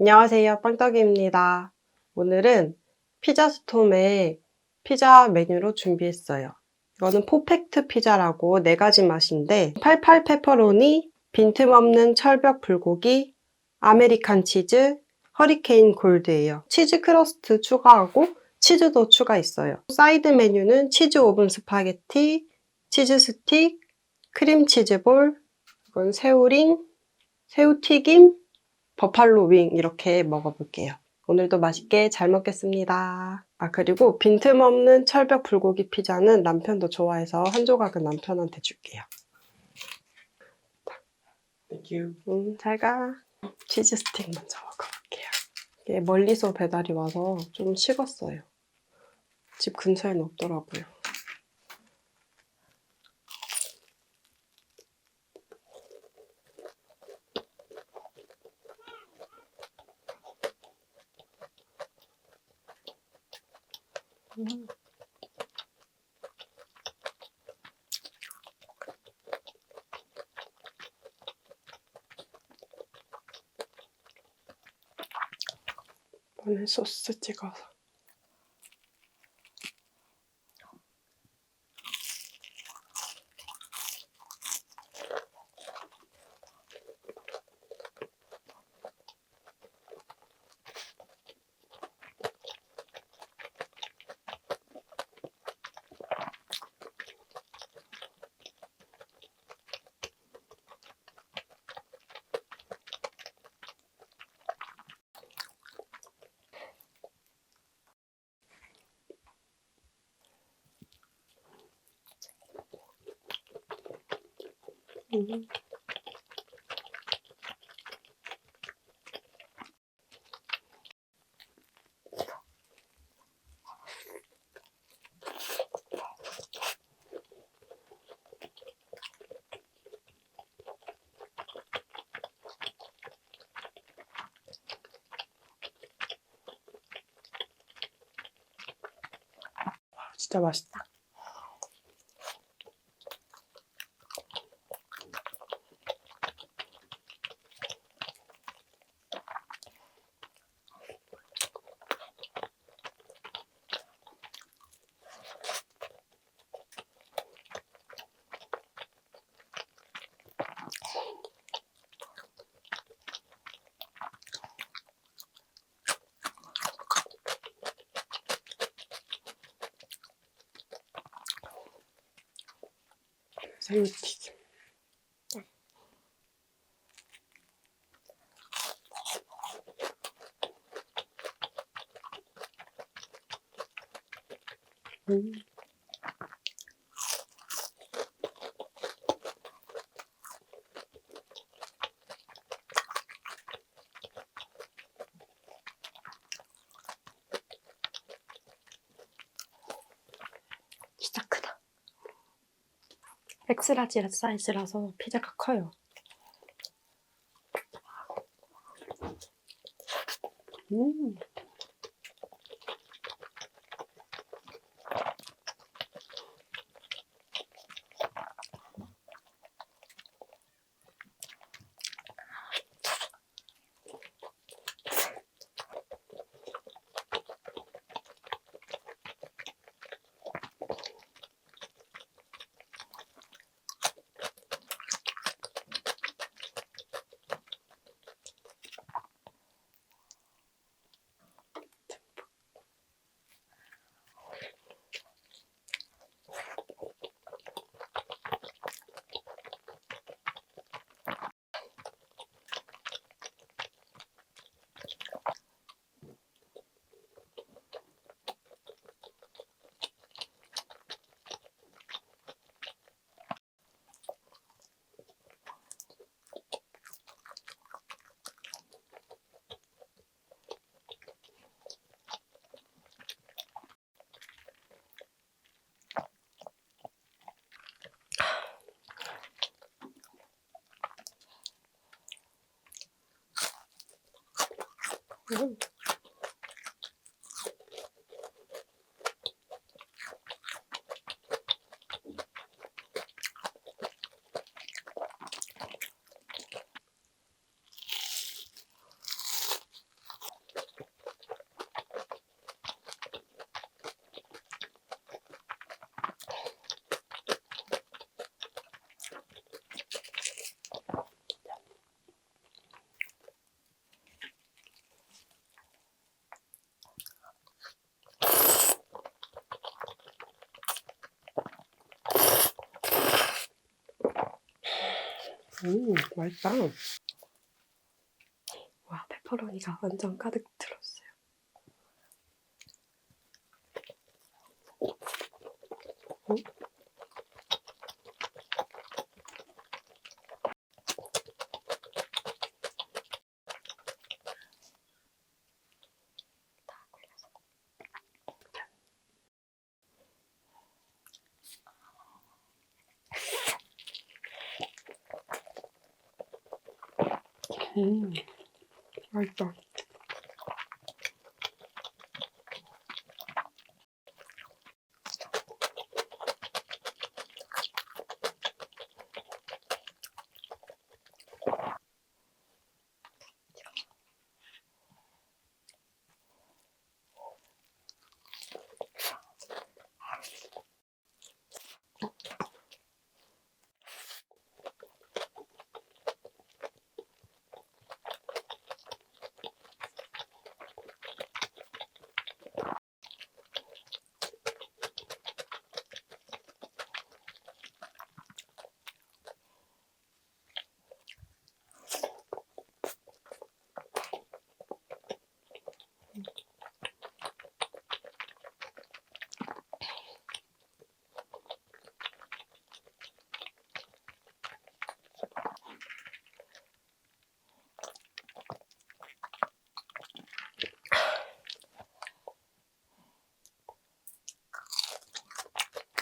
안녕하세요. 빵떡이입니다. 오늘은 피자스톰의 피자 메뉴로 준비했어요. 이거는 포펙트 피자라고 네 가지 맛인데 88 페퍼로니, 빈틈없는 철벽 불고기, 아메리칸 치즈, 허리케인 골드예요. 치즈 크러스트 추가하고 치즈도 추가했어요. 사이드 메뉴는 치즈 오븐 스파게티, 치즈 스틱, 크림 치즈볼, 이건 새우링, 새우튀김, 버팔로 윙 이렇게 먹어볼게요. 오늘도 맛있게 잘 먹겠습니다. 아 그리고 빈틈없는 철벽 불고기 피자는 남편도 좋아해서 한 조각은 남편한테 줄게요. Thank you. 음, 잘 가. 치즈 스틱 먼저 먹어볼게요. 이게 멀리서 배달이 와서 좀 식었어요. 집 근처에는 없더라고요. 음. 이번엔 소스 찍어서. 음. 와, 진짜 맛있다. 새우튀김. 음. 진짜 크다. 엑스라지 사이즈라서 피자가 커요. 음. 음. 음, 맛있다. 와, 페퍼로니가 완전 가득 음, 맛있다.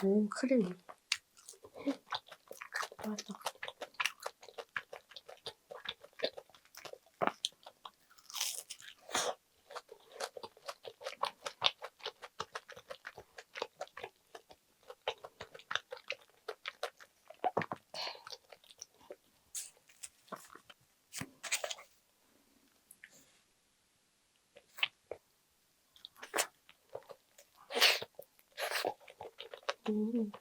음, 크림. Uhum.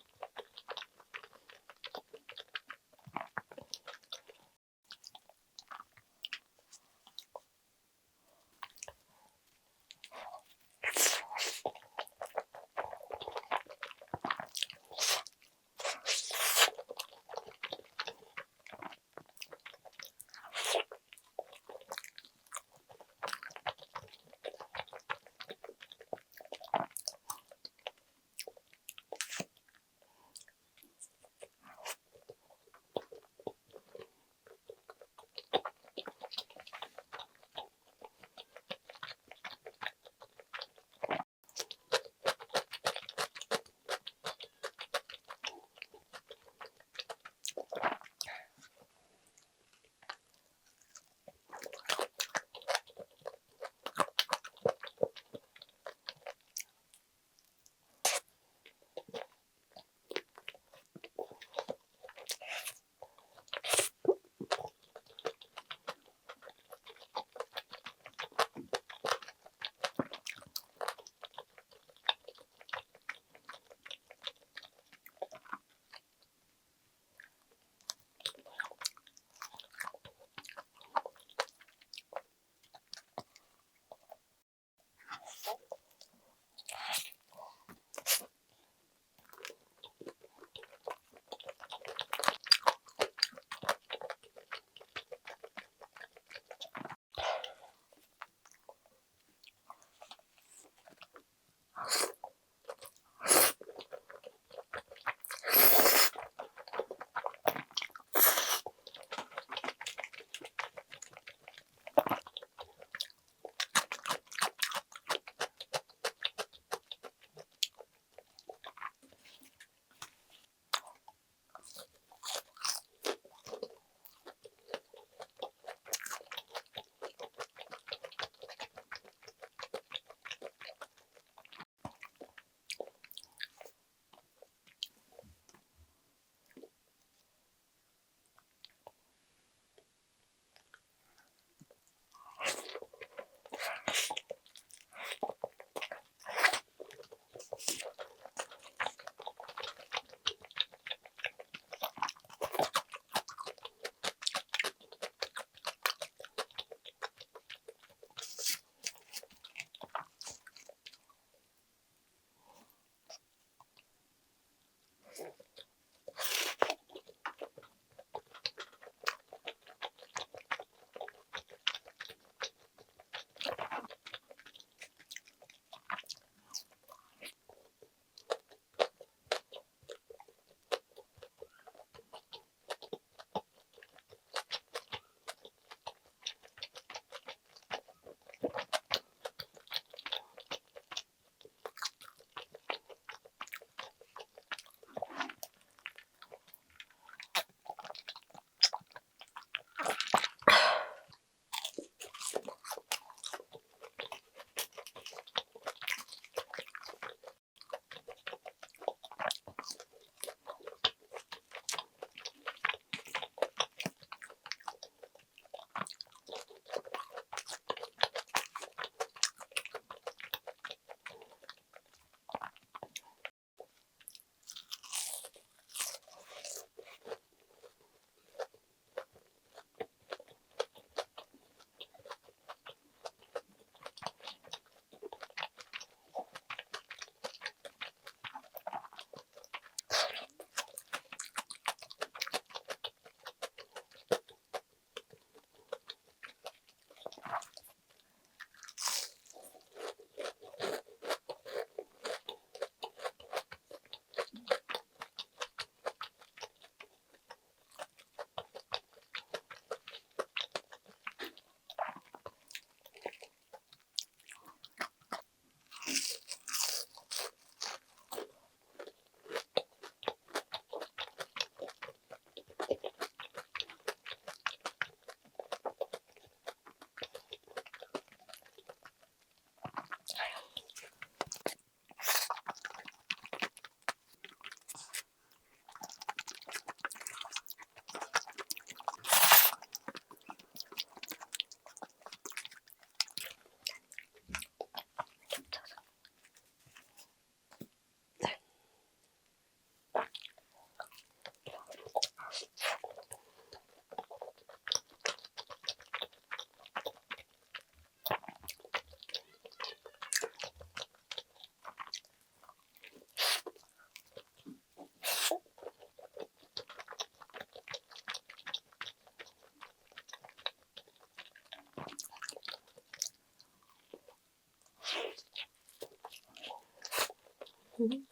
음.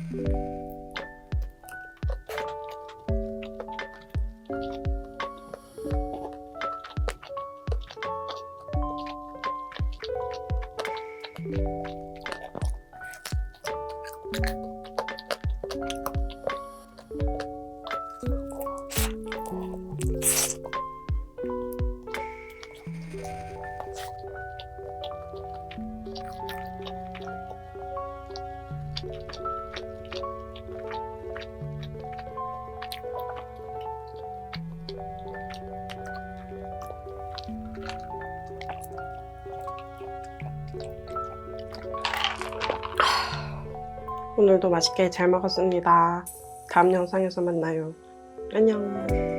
Música 오늘도 맛있게 잘 먹었습니다. 다음 영상에서 만나요. 안녕.